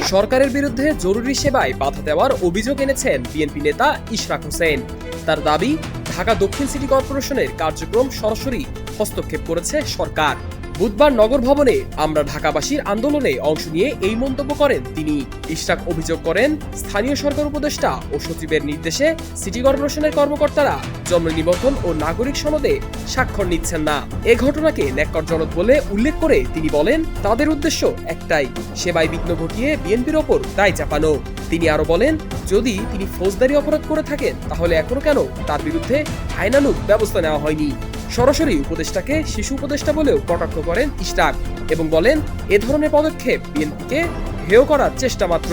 সরকারের বিরুদ্ধে জরুরি সেবায় বাধা দেওয়ার অভিযোগ এনেছেন বিএনপি নেতা ইশরাক হোসেন। তার দাবি, ঢাকা দক্ষিণ সিটি কর্পোরেশনের কার্যক্রম সরাসরি হস্তক্ষেপ করেছে সরকার। বুধবার নগর ভবনে আমরা ঢাকাবাসীর আন্দোলনে অংশ নিয়ে এই মন্তব্য করেন তিনি। ইশরাক অভিযোগ করেন, স্থানীয় সরকার উপদেষ্টা ও সচিবের নির্দেশে সিটি কর্পোরেশনের কর্মকর্তারা জন্ম নিবন্ধন ও নাগরিক সনদে স্বাক্ষর নিচ্ছেন না। এ ঘটনাকে ন্যাক্কারজনক বলে উল্লেখ করে তিনি বলেন, তাদের উদ্দেশ্য একটাই, সেবায় বিঘ্ন ঘটিয়ে বিএনপির ওপর দায় চাপানো। তিনি আরও বলেন, যদি তিনি ফৌজদারি অপরাধ করে থাকেন, তাহলে এখনও কেন তার বিরুদ্ধে আইনানুগ ব্যবস্থা নেওয়া হয়নি? সরাসরি উপদেষ্টাকে শিশু উপদেষ্টা বলেও কটাক্ষ করেন ইশতাক এবং বলেন, এ ধরনের পদক্ষেপ বিএনপিকে হেয় করার চেষ্টা মাত্র।